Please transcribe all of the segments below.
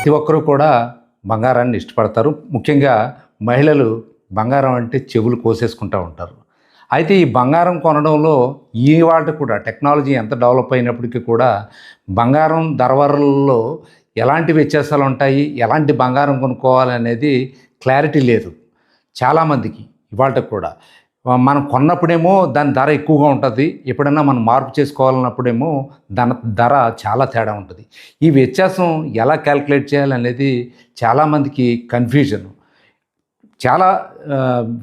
ప్రతి ఒక్కరూ కూడా బంగారాన్ని ఇష్టపడతారు. ముఖ్యంగా మహిళలు బంగారం అంటే చెవులు కోసేసుకుంటూ ఉంటారు. అయితే ఈ బంగారం కొనడంలో ఈ వాటి కూడా టెక్నాలజీ ఎంత డెవలప్ అయినప్పటికీ కూడా బంగారం ధరవరల్లో ఎలాంటి వ్యత్యాసాలు ఉంటాయి ఎలాంటి బంగారం కొనుక్కోవాలి అనేది క్లారిటీ లేదు. చాలామందికి ఇవాళ కూడా. మనం కొన్నప్పుడేమో దాని ధర ఎక్కువగా ఉంటుంది. ఎప్పుడన్నా మనం మార్పు చేసుకోవాలన్నప్పుడేమో దాని ధర చాలా తేడా ఉంటుంది. ఈ వ్యత్యాసం ఎలా క్యాల్కులేట్ చేయాలనేది చాలామందికి కన్ఫ్యూజన్. చాలా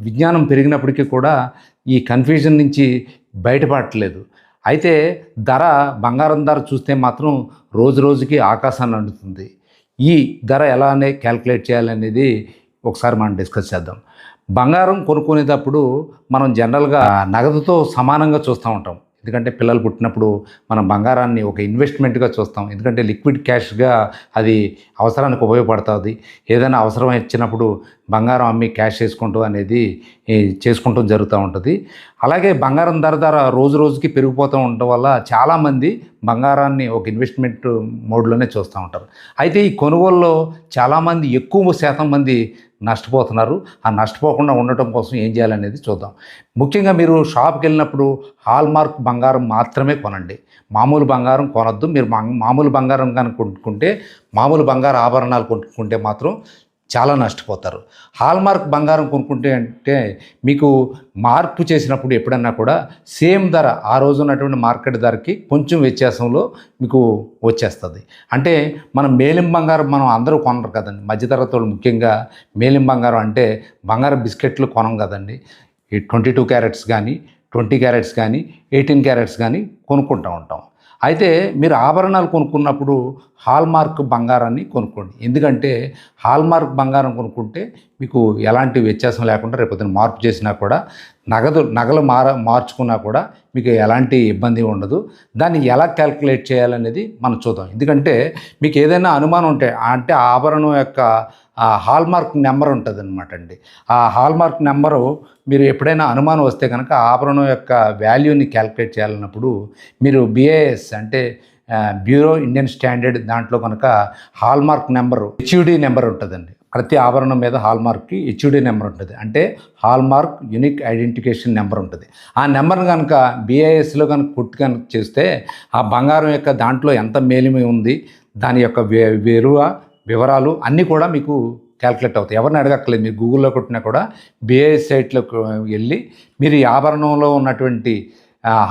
విజ్ఞానం పెరిగినప్పటికీ కూడా ఈ కన్ఫ్యూజన్ నుంచి బయటపడట్లేదు. అయితే ధర బంగారం ధర చూస్తే మాత్రం రోజు రోజుకి ఆకాశాన్ని అండుతుంది ఈ ధర ఎలానే క్యాల్కులేట్ చేయాలనేది ఒకసారి మనం డిస్కస్ చేద్దాం. బంగారం కొనుక్కునేటప్పుడు మనం జనరల్గా నగదుతో సమానంగా చూస్తూ ఉంటాం. ఎందుకంటే పిల్లలు పుట్టినప్పుడు మనం బంగారాన్ని ఒక ఇన్వెస్ట్మెంట్గా చూస్తాం. ఎందుకంటే లిక్విడ్ క్యాష్గా అది అవసరానికి ఉపయోగపడుతుంది. ఏదైనా అవసరం ఇచ్చినప్పుడు బంగారం అమ్మి క్యాష్ చేసుకుంటూ అనేది చేసుకుంటూ జరుగుతూ ఉంటుంది. అలాగే బంగారం ధర ధర రోజు రోజుకి పెరిగిపోతూ ఉండటం వల్ల చాలామంది బంగారాన్ని ఒక ఇన్వెస్ట్మెంట్ మోడ్లోనే చూస్తూ ఉంటారు. అయితే ఈ కొనుగోలులో చాలామంది ఎక్కువ శాతం మంది నష్టపోతున్నారు. ఆ నష్టపోకుండా ఉండటం కోసం ఏం చేయాలనేది చూద్దాం. ముఖ్యంగా మీరు షాప్కి వెళ్ళినప్పుడు హాల్మార్క్ బంగారం మాత్రమే కొనండి. మామూలు బంగారం కొనద్దు. మీరు మా- మామూలు బంగారం కనుక కొనుక్కుంటే మామూలు బంగారు ఆభరణాలు కొనుక్కుంటే మాత్రం చాలా నష్టపోతారు. హాల్మార్క్ బంగారం కొనుక్కుంటే అంటే మీకు మార్పు చేసినప్పుడు ఎప్పుడన్నా కూడా సేమ్ ధర ఆ రోజు ఉన్నటువంటి మార్కెట్ ధరకి కొంచెం వ్యత్యాసంలో మీకు వచ్చేస్తుంది. అంటే మనం మేలిం బంగారం మనం అందరూ కొనరు కదండి. మధ్యతరగతి వాళ్ళు ముఖ్యంగా మేలిం బంగారం అంటే బంగారం బిస్కెట్లు కొనం కదండి. ఈ ట్వంటీ టూ క్యారెట్స్ కానీ ట్వంటీ క్యారెట్స్ కానీ ఎయిటీన్ క్యారెట్స్ కానీ కొనుక్కుంటూ ఉంటాం. అయితే మీరు ఆభరణాలు కొనుక్కున్నప్పుడు హాల్మార్క్ బంగారాన్ని కొనుక్కోండి. ఎందుకంటే హాల్మార్క్ బంగారం కొనుక్కుంటే మీకు ఎలాంటి వ్యత్యాసం లేకుండా రేపొద్దున మార్పు చేసినా కూడా నగదు నగలు మార మార్చుకున్నా కూడా మీకు ఎలాంటి ఇబ్బంది ఉండదు. దాన్ని ఎలా క్యాల్కులేట్ చేయాలనేది మనం చూద్దాం. ఎందుకంటే మీకు ఏదైనా అనుమానం ఉంటే అంటే ఆభరణం యొక్క ఆ హాల్మార్క్ నెంబర్ ఉంటుంది అనమాట అండి. ఆ హాల్మార్క్ నెంబరు మీరు ఎప్పుడైనా అనుమానం వస్తే కనుక ఆభరణం యొక్క వాల్యూని క్యాల్కులేట్ చేయాలన్నప్పుడు మీరు బిఏఎస్ అంటే బ్యూరో ఇండియన్ స్టాండర్డ్ దాంట్లో కనుక హాల్మార్క్ నెంబరు హెచ్యుడి నెంబర్ ఉంటుందండి. ప్రతి ఆభరణం మీద హాల్మార్క్కి హెచ్యుడి నెంబర్ ఉంటుంది. అంటే హాల్మార్క్ యూనిక్ ఐడెంటిఫికేషన్ నెంబర్ ఉంటుంది. ఆ నెంబర్ని కనుక బీఐఎస్లో కనుక కొట్టు కనుక చేస్తే ఆ బంగారం యొక్క దాంట్లో ఎంత మేలిమి ఉంది దాని యొక్క వే- విలువ వివరాలు అన్నీ కూడా మీకు క్యాల్కులేట్ అవుతాయి. ఎవరిని అడగక్కర్లేదు. మీరు గూగుల్లో కొట్టినా కూడా బిఐఎస్ సైట్లోకి వెళ్ళి మీరు ఈ ఆభరణంలో ఉన్నటువంటి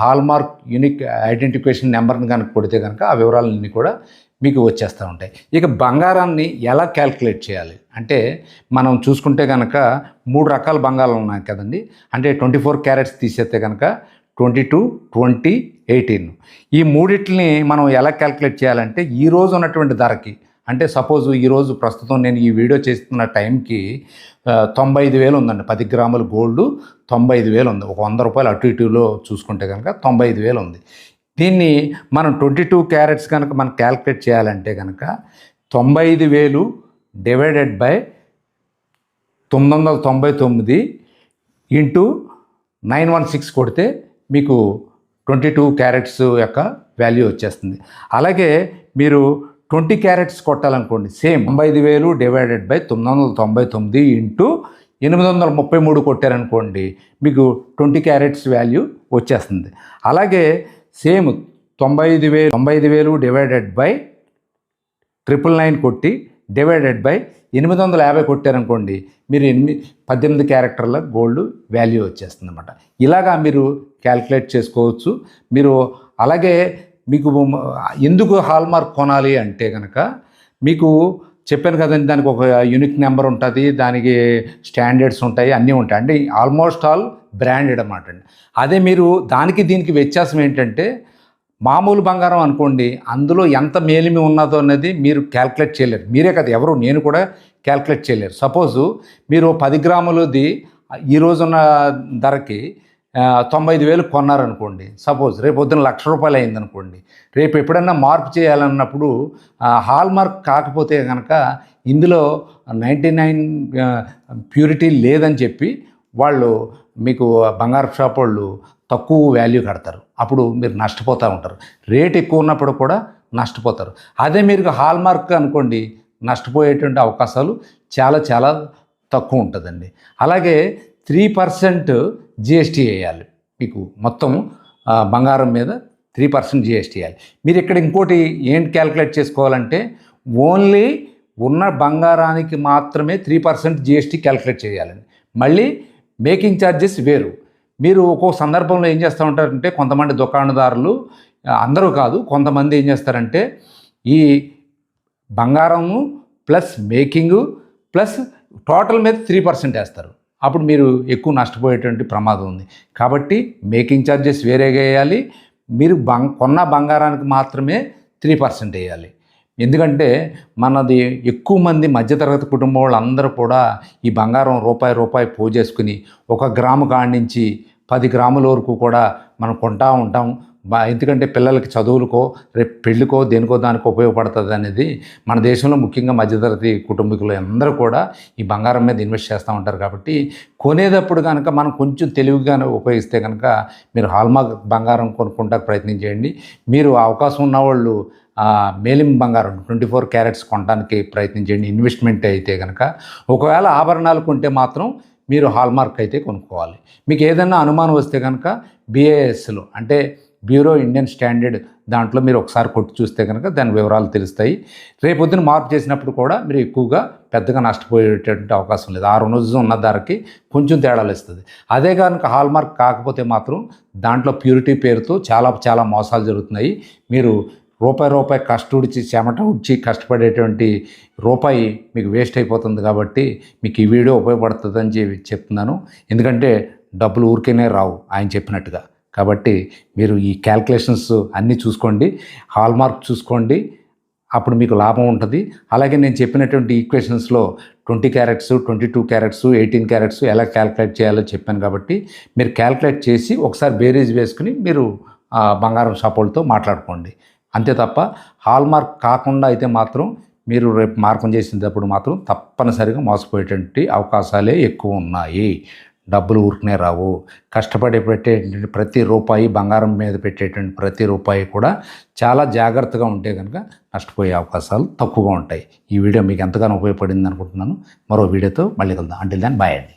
హాల్మార్క్ యూనిక్ ఐడెంటిఫికేషన్ నెంబర్ని కనుక కొడితే కనుక ఆ వివరాలన్నీ కూడా మీకు వచ్చేస్తూ ఉంటాయి. ఇక బంగారాన్ని ఎలా క్యాల్కులేట్ చేయాలి? అంటే మనం చూసుకుంటే కనుక మూడు రకాల బంగారాలు ఉన్నాయి కదండి. అంటే ట్వంటీ ఫోర్ క్యారెట్స్ తీసేస్తే కనుక ట్వంటీ టూ ట్వంటీ ఎయిటీన్. ఈ మూడిటిని మనం ఎలా క్యాల్కులేట్ చేయాలంటే ఈ రోజు ఉన్నటువంటి ధరకి అంటే సపోజ్ ఈరోజు ప్రస్తుతం నేను ఈ వీడియో చేస్తున్న టైంకి తొంభై ఐదు వేలు ఉందండి. పది గ్రాముల గోల్డ్ తొంభై ఐదు వేలు ఉంది. ఒక వంద రూపాయలు అటు ఇటులో చూసుకుంటే కనుక తొంభై ఐదు వేలు ఉంది. దీన్ని మనం ట్వంటీ టూ క్యారెట్స్ కనుక మనం క్యాల్కులేట్ చేయాలంటే కనుక తొంభై ఐదు వేలు డివైడెడ్ బై తొమ్మిది వందల తొంభై తొమ్మిది ఇంటూ నైన్ వన్ సిక్స్ కొడితే మీకు ట్వంటీ టూ క్యారెట్స్ యొక్క వాల్యూ వచ్చేస్తుంది. అలాగే మీరు ట్వంటీ క్యారెట్స్ కొట్టాలనుకోండి సేమ్ తొంభై ఐదు వేలు డివైడెడ్ బై తొమ్మిది వందల తొంభై తొమ్మిది ఇంటూ ఎనిమిది వందల ముప్పై మూడు కొట్టారనుకోండి మీకు ట్వంటీ క్యారెట్స్ వాల్యూ వచ్చేస్తుంది. అలాగే సేమ్ తొంభై ఐదు వేలు తొంభై ఐదు వేలు డివైడెడ్ బై ట్రిపుల్ నైన్ కొట్టి డివైడెడ్ బై ఎనిమిది వందల యాభై కొట్టారనుకోండి మీరు ఎనిమిది పద్దెనిమిది క్యారెక్టర్ల గోల్డ్ వాల్యూ వచ్చేస్తుంది అనమాట ఇలాగా మీరు క్యాల్కులేట్ చేసుకోవచ్చు. మీరు అలాగే మీకు ఎందుకు హాల్మార్క్ కొనాలి అంటే కనుక మీకు చెప్పాను కదండి దానికి ఒక యూనిక్ నెంబర్ ఉంటుంది దానికి స్టాండర్డ్స్ ఉంటాయి అన్నీ ఉంటాయి. అంటే ఆల్మోస్ట్ ఆల్ బ్రాండెడ్ అన్నమాట అండి. అదే మీరు దానికి దీనికి వ్యత్యాసం ఏంటంటే మామూలు బంగారం అనుకోండి అందులో ఎంత మేలిమి ఉన్నదో అనేది మీరు క్యాల్కులేట్ చేయలేరు. మీరే కదా ఎవరు? నేను కూడా క్యాల్కులేట్ చేయలేరు. సపోజు మీరు పది గ్రాములది ఈరోజున్న ధరకి తొంభై ఐదు వేలు కొన్నారనుకోండి. సపోజ్ రేపు పొద్దున లక్ష రూపాయలు అయిందనుకోండి. రేపు ఎప్పుడన్నా మార్పు చేయాలన్నప్పుడు హాల్ మార్క్ కాకపోతే కనుక ఇందులో నైంటీ నైన్ ప్యూరిటీ లేదని చెప్పి వాళ్ళు మీకు బంగారు షాప్ వాళ్ళు తక్కువ వాల్యూ కడతారు. అప్పుడు మీరు నష్టపోతూ ఉంటారు. రేట్ ఎక్కువ ఉన్నప్పుడు కూడా నష్టపోతారు. అదే మీరు హాల్ మార్క్ అనుకోండి నష్టపోయేటువంటి అవకాశాలు చాలా చాలా తక్కువ ఉంటుందండి. అలాగే త్రీ పర్సెంట్ జిఎస్టీ వేయాలి. మీకు మొత్తం బంగారం మీద త్రీ పర్సెంట్ జిఎస్టీ వేయాలి. మీరు ఇక్కడ ఇంకోటి ఏంటి క్యాలిక్యులేట్ చేసుకోవాలంటే ఓన్లీ ఉన్న బంగారానికి మాత్రమే త్రీ పర్సెంట్ జిఎస్టీ క్యాలిక్యులేట్ చేయాలండి మళ్ళీ మేకింగ్ ఛార్జెస్ వేరు. మీరు ఒక్కో సందర్భంలో ఏం చేస్తూ ఉంటారంటే కొంతమంది దుకాణదారులు అందరూ కాదు కొంతమంది ఏం చేస్తారంటే ఈ బంగారము ప్లస్ మేకింగు ప్లస్ టోటల్ మీద త్రీ పర్సెంట్ వేస్తారు. అప్పుడు మీరు ఎక్కువ నష్టపోయేటువంటి ప్రమాదం ఉంది. కాబట్టి మేకింగ్ ఛార్జెస్ వేరేగా వేయాలి. మీరు బంగ్ కొన్న బంగారానికి మాత్రమే త్రీ పర్సెంట్ వేయాలి. ఎందుకంటే మనది ఎక్కువ మంది మధ్యతరగతి కుటుంబం వాళ్ళందరూ కూడా ఈ బంగారం రూపాయి రూపాయి పోజేసుకుని ఒక గ్రాము కాడి నుంచి పది గ్రాముల వరకు కూడా మనం కొంటా ఉంటాం. బా ఎందుకంటే పిల్లలకి చదువులకో రేపు పెళ్ళికో దేనికో దానికో ఉపయోగపడుతుంది అనేది మన దేశంలో ముఖ్యంగా మధ్యతరగతి కుటుంబీకులు అందరూ కూడా ఈ బంగారం మీద ఇన్వెస్ట్ చేస్తూ ఉంటారు కాబట్టి కొనేటప్పుడు కనుక మనం కొంచెం తెలివిగానే ఉపయోగిస్తే కనుక మీరు హాల్మార్క్ బంగారం కొనుక్కుంటా ప్రయత్నం చేయండి. మీరు అవకాశం ఉన్నవాళ్ళు మేలిం బంగారం ట్వంటీ ఫోర్ క్యారెట్స్ కొనడానికి ప్రయత్నం చేయండి. ఇన్వెస్ట్మెంట్ అయితే కనుక ఒకవేళ ఆభరణాలు కొంటే మాత్రం మీరు హాల్మార్క్ అయితే కొనుక్కోవాలి. మీకు ఏదైనా అనుమానం వస్తే కనుక బీఏఎస్లో అంటే బ్యూరో ఇండియన్ స్టాండర్డ్ దాంట్లో మీరు ఒకసారి కొట్టి చూస్తే కనుక దాని వివరాలు తెలుస్తాయి. రేపొద్దున మార్పు చేసినప్పుడు కూడా మీరు ఎక్కువగా పెద్దగా నష్టపోయేటటువంటి అవకాశం లేదు. ఆరు రోజులు ఉన్న ధరకి కొంచెం తేడాలు ఇస్తుంది. అదే కనుక హాల్మార్క్ కాకపోతే మాత్రం దాంట్లో ప్యూరిటీ పేరుతో చాలా చాలా మోసాలు జరుగుతున్నాయి. మీరు రూపాయి రూపాయి కష్టడిచి చెమట ఉడిచి కష్టపడేటువంటి రూపాయి మీకు వేస్ట్ అయిపోతుంది కాబట్టి మీకు ఈ వీడియో ఉపయోగపడుతుందని చెప్పి చెప్తున్నాను. ఎందుకంటే డబ్బులు ఊరికేనే రావు ఆయన చెప్పినట్టుగా. కాబట్టి మీరు ఈ క్యాల్కులేషన్స్ అన్నీ చూసుకోండి హాల్మార్క్ చూసుకోండి అప్పుడు మీకు లాభం ఉంటుంది. అలాగే నేను చెప్పినటువంటి ఈక్వేషన్స్లో twenty carats twenty two carats eighteen carats ఎలా క్యాల్కులేట్ చేయాలో చెప్పాను కాబట్టి మీరు క్యాల్కులేట్ చేసి ఒకసారి బేరీజ్ వేసుకుని మీరు బంగారం షాపులతో మాట్లాడుకోండి. అంతే తప్ప హాల్మార్క్ కాకుండా అయితే మాత్రం మీరు రేపు మార్కం చేసినప్పుడు మాత్రం తప్పనిసరిగా మోసపోయేటువంటి అవకాశాలే ఎక్కువ ఉన్నాయి. డబ్బులు ఊరికనే రావు. కష్టపడి పెట్టేటువంటి ప్రతి రూపాయి బంగారం మీద పెట్టేటువంటి ప్రతి రూపాయి కూడా చాలా జాగ్రత్తగా ఉంటే కనుక నష్టపోయే అవకాశాలు తక్కువగా ఉంటాయి. ఈ వీడియో మీకు ఎంతగానో ఉపయోగపడింది అనుకుంటున్నాను. మరో వీడియోతో మళ్ళీ కలుద్దాం. అంటే దాన్ని బాయ్ అండి.